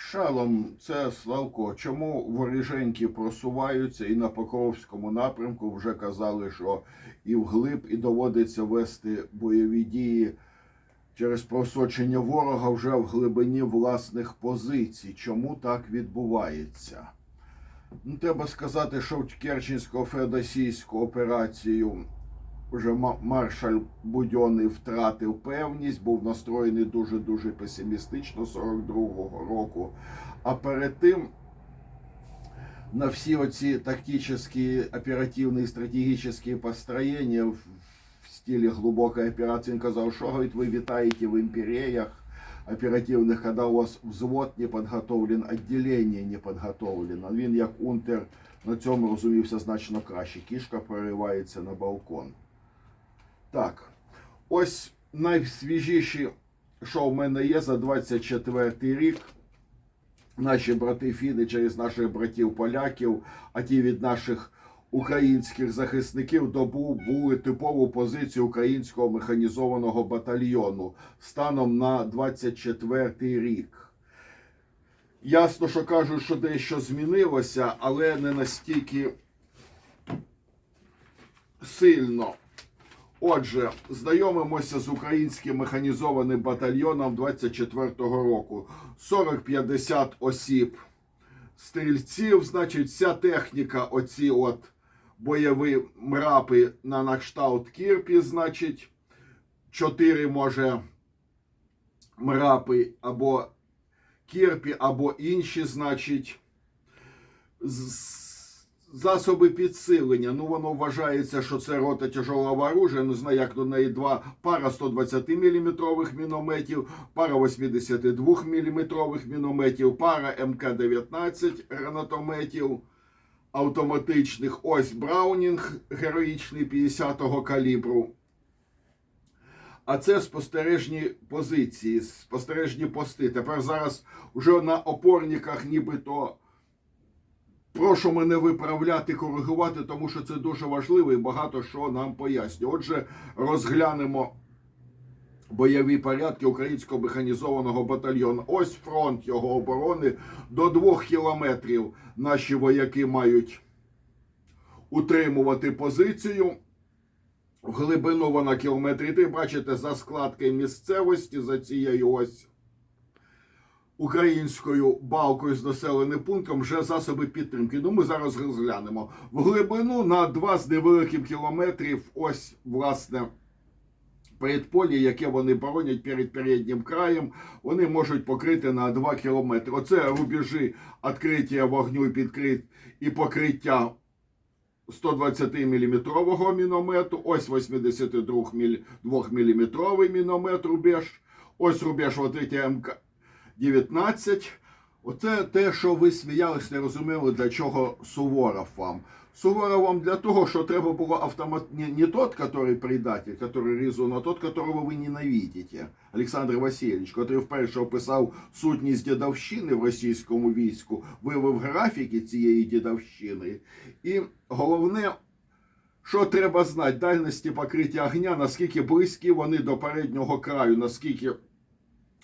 Шалом, це Славко. Чому воріженьки просуваються і на Покровському напрямку вже казали, що і вглиб, і доводиться вести бойові дії через просочення ворога вже в глибині власних позицій. Чому так відбувається? Ну, треба сказати, що в Керченсько-Феодосійську операцію вже ма- маршаль Будьоний втратив певність, був настроєний дуже-дуже песимістично 42-го року. А перед тим на всі оці тактичні, оперативні, стратегічні построєння в, в стилі глибокої операції він казав, що говорить, ви вітаєте в імперіях оперативних, коли у вас взвод не підготовлен, відділення не підготовлено. Він як унтер на цьому розумівся значно краще. Кішка проривається на балкон. Так, ось найсвіжіші, що в мене є за 24 рік. Наші брати Фіни через наших братів поляків, а ті від наших українських захисників добули типову позицію українського механізованого батальйону станом на 24 рік. Ясно, що кажуть, що дещо змінилося, але не настільки сильно. Отже, знайомимося з українським механізованим батальйоном 24-го року. 40-50 осіб. Стрільців, значить, вся техніка, оці от бойові мрапи на накшталт Кірпі, значить, 4 може мрапи або Кірпі, або інші, значить, з- засоби підсилення. Ну, воно вважається, що це рота тяжелого оружия. Не знаю, як до неї два пара 120 мм мінометів, пара 82 мм мінометів, пара МК-19 гранатометів автоматичних. Ось Браунінг героїчний 50-го калібру. А це спостережні позиції, спостережні пости. Тепер зараз вже на опорниках нібито Прошу мене виправляти, коригувати, тому що це дуже важливо і багато що нам пояснює. Отже, розглянемо бойові порядки українського механізованого батальйону. Ось фронт його оборони. До двох кілометрів наші вояки мають утримувати позицію. В глибину вона кілометрі три. Бачите, за складки місцевості, за цією ось українською балкою з населеним пунктом вже засоби підтримки. Ну, ми зараз розглянемо. В глибину на 2 з невеликим кілометрів, ось, власне, передполі, яке вони боронять перед переднім краєм, вони можуть покрити на 2 кілометри. Оце рубежі відкриття вогню і підкрит і покриття 120 мм міномету, ось 82 мм міномет рубеж, ось рубеж відкриття МК. 19. Оце те, що ви сміялись, не розуміли, для чого Суворов вам. Суворов вам для того, що треба було автомат... Не, не тот, который предатель, который резун, а тот, которого ви ненавидите. Олександр Васильович, який вперше описав сутність дідовщини в російському війську, вивив графіки цієї дідовщини. І головне, що треба знати, дальності покриття огня, наскільки близькі вони до переднього краю, наскільки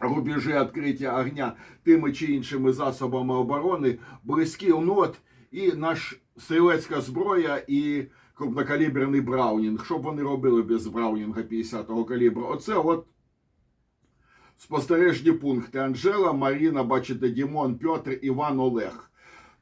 рубежі відкриття огня тими чи іншими засобами оборони близькі ну от і наш стрілецька зброя і крупнокаліберний Браунінг. Що б вони робили без Браунінга 50-го калібру? Оце от спостережні пункти Анжела, Маріна, бачите, Дімон, Петр, Іван, Олег.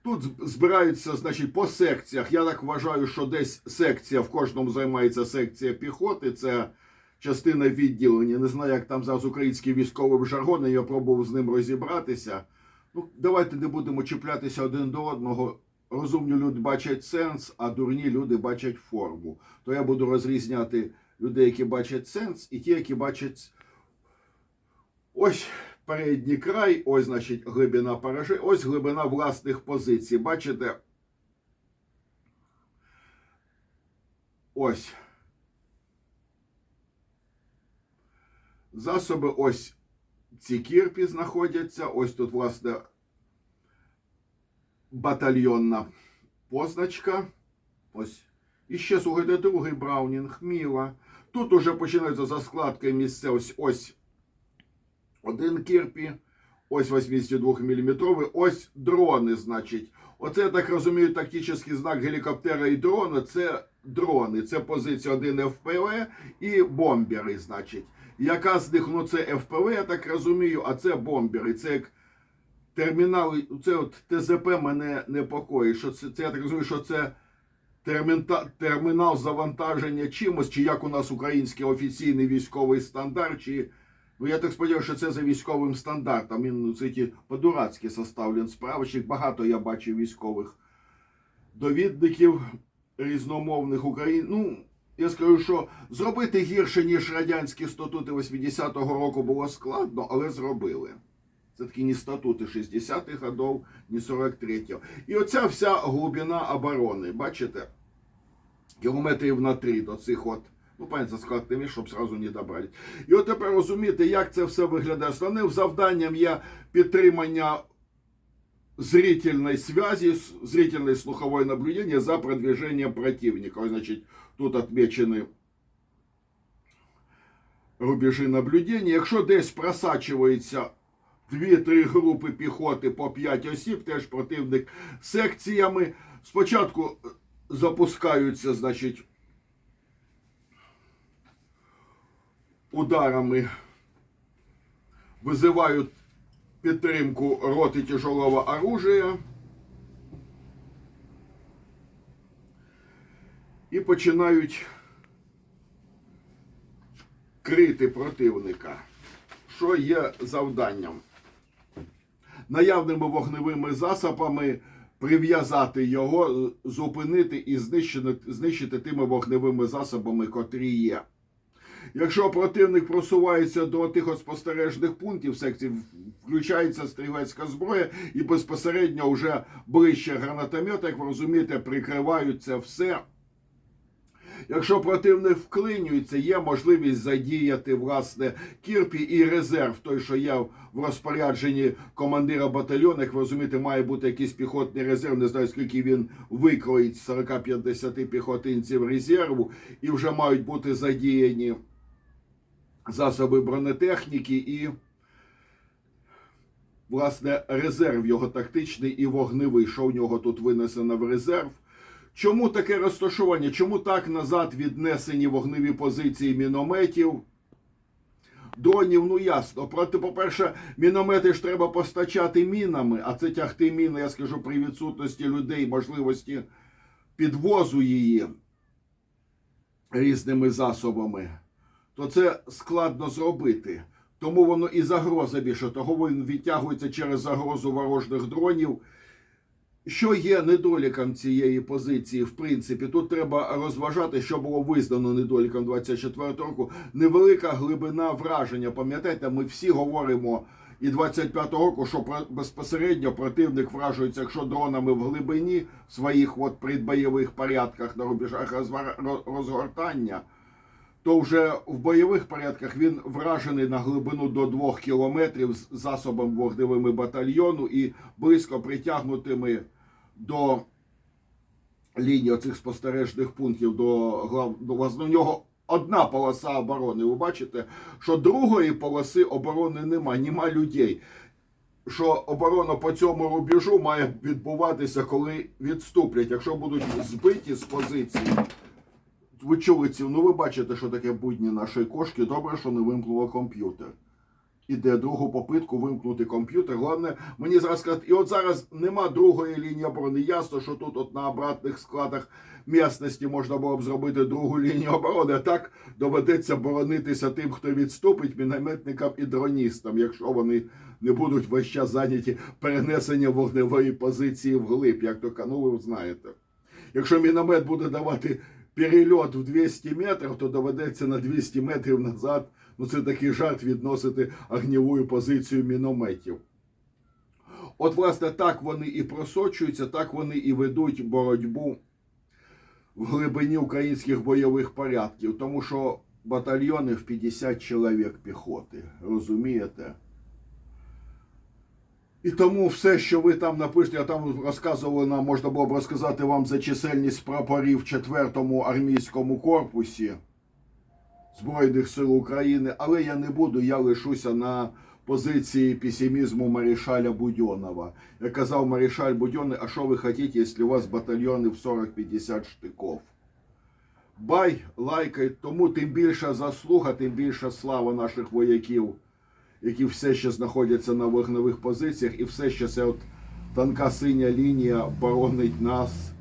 Тут збираються, значить, по секціях. Я так вважаю, що десь секція в кожному займається секція піхоти. Це частина відділення. Не знаю, як там зараз український військовий жаргон, я пробував з ним розібратися. Ну, давайте не будемо чіплятися один до одного. Розумні люди бачать сенс, а дурні люди бачать форму. То я буду розрізняти людей, які бачать сенс, і ті, які бачать. Ось передній край, ось, значить, глибина паражі, ось глибина власних позицій. Бачите? Ось. Засоби ось ці кірпі знаходяться. Ось тут, власне, батальйонна позначка. Ось. І ще слухайте, другий Браунінг, Міла. Тут уже починаються за складкою місце. Ось ось один кірпі, ось 82 мм, ось дрони, значить. Оце, я так розумію, тактичний знак гелікоптера і дрона це дрони. Це позиція 1 ФПВ і бомбери, значить. Яка з них, ну це ФПВ, я так розумію, а це бомбери. Це як термінал, це от ТЗП мене непокоїть. Що це, це я так розумію, що це термінта, термінал завантаження чимось, чи як у нас український офіційний військовий стандарт, чи ну я так сподіваюся, що це за військовим стандартом. Він ну, це по-дурацьки составлен справочник. Багато я бачив військових довідників різномовних Україн. Ну, я скажу, що зробити гірше, ніж радянські статути 80-го року було складно, але зробили. Це такі не статути 60-х годов, ні 43-го. І оця вся глибина оборони, бачите? Кілометрів на три до цих от, ну, пам'ятаєте, складними, щоб сразу не добрали. І от тепер розумієте, як це все виглядає. Основним завданням є підтримання зрительной связи, с- зрительной слуховой наблюдения за продвижением противника. Значит, тут отмечены рубежі наблюдення. Якщо десь просачується 2-3 групи піхоти по 5 осіб, теж противник секціями. Спочатку е, запускаються, значить, ударами, визивають підтримку роти тяжелого оружия. І починають крити противника. Що є завданням? Наявними вогневими засобами прив'язати його, зупинити і знищити, знищити тими вогневими засобами, котрі є. Якщо противник просувається до тих спостережних пунктів секції, включається стрілецька зброя і безпосередньо вже ближче гранатомет, як ви розумієте, прикривають це все. Якщо противник вклинюється, є можливість задіяти власне кірпі і резерв, той, що є в розпорядженні командира батальйону. Як ви розумієте, має бути якийсь піхотний резерв. Не знаю, скільки він викроїть з 40-50 піхотинців резерву, і вже мають бути задіяні засоби бронетехніки і, власне, резерв його тактичний і вогневий, що в нього тут винесено в резерв. Чому таке розташування? Чому так назад віднесені вогневі позиції мінометів? Дронів, ну ясно. Проте, по-перше, міномети ж треба постачати мінами, а це тягти міни, я скажу, при відсутності людей, можливості підвозу її різними засобами, то це складно зробити. Тому воно і загроза більше. Того він відтягується через загрозу ворожих дронів. Що є недоліком цієї позиції, в принципі, тут треба розважати, що було визнано недоліком 24 року. Невелика глибина враження. Пам'ятаєте, ми всі говоримо і 25 року, що безпосередньо противник вражується, якщо дронами в глибині в своїх от предбойових порядках на рубежах розгортання, то вже в бойових порядках він вражений на глибину до 2 кілометрів з засобом вогневими батальйону і близько притягнутими до лінії оцих спостережних пунктів до глав до нього одна полоса оборони. Ви бачите, що другої полоси оборони нема, нема людей. Що оборона по цьому рубежу має відбуватися, коли відступлять, якщо будуть збиті з позиції. Ви чули ці, ну ви бачите, що таке будні нашої кошки. Добре, що не вимкнуло комп'ютер. Іде другу попитку вимкнути комп'ютер. Головне, мені зараз сказати, і от зараз нема другої лінії оборони. Ясно, що тут от на обратних складах місності можна було б зробити другу лінію оборони. Так доведеться боронитися тим, хто відступить, мінометникам і дроністам, якщо вони не будуть весь час зайняті перенесенням вогневої позиції вглиб, як то ну, ви знаєте. Якщо міномет буде давати перельот в 200 метрів, то доведеться на 200 метрів назад. Ну, це такий жарт відносити огніву позицію мінометів. От, власне, так вони і просочуються, так вони і ведуть боротьбу в глибині українських бойових порядків, тому що батальйони в 50 чоловік піхоти, розумієте? І тому все, що ви там напишете, а там розказували нам, можна було б розказати вам за чисельність прапорів в 4-му армійському корпусі Збройних сил України, але я не буду, я лишуся на позиції песимізму Марішаля Будьонова. Як казав Марішаль Будьонний, а що ви хочете, якщо у вас батальйони в 40-50 штиков? Бай, лайкай, тому тим більша заслуга, тим більша слава наших вояків, які все ще знаходяться на вогневих позиціях, і все ще це от тонка синя лінія боронить нас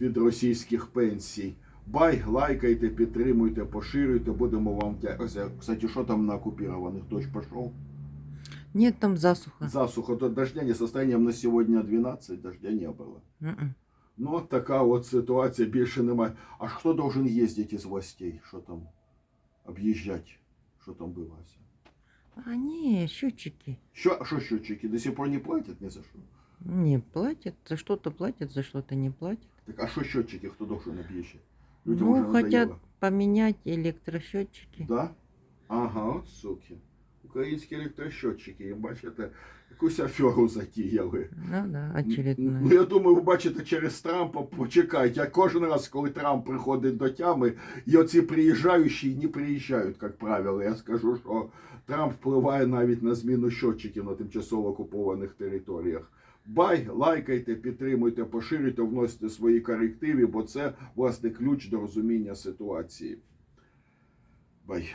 від російських пенсій. Бай, лайкайте, підтримуйте, поширюйте, будемо вам вдячні. Кстати, що там на оккупированных? Дождь пошел? Нет, там засуха. Засуха, то дождя не состоянием на сегодня 12, дождя не было. М-м. Ну, от така от ситуація, більше немає. А хто должен їздити із властей? Що там? Об'їжджати? Що там було? А не, счетчики. Що, а що счетчики? До сих пор не платять ні за що? Не платят, за что-то платят, за что-то не платят. Так а що счетчики, хто должен об'їжджати? ну, хотят поменять электросчетчики. Да? Ага, суки. Українські електрощотчики, і бачите, якусь аферу затіяли. Ну да, Ну, я думаю, ви бачите через Трампа, почекайте. Я кожен раз, коли Трамп приходить до тями, і оці приїжджаючі не приїжджають, як правило. Я скажу, що Трамп впливає навіть на зміну щотчиків на тимчасово окупованих територіях. Бай, лайкайте, підтримуйте, поширюйте, вносите свої корективи, бо це власне ключ до розуміння ситуації. Бай.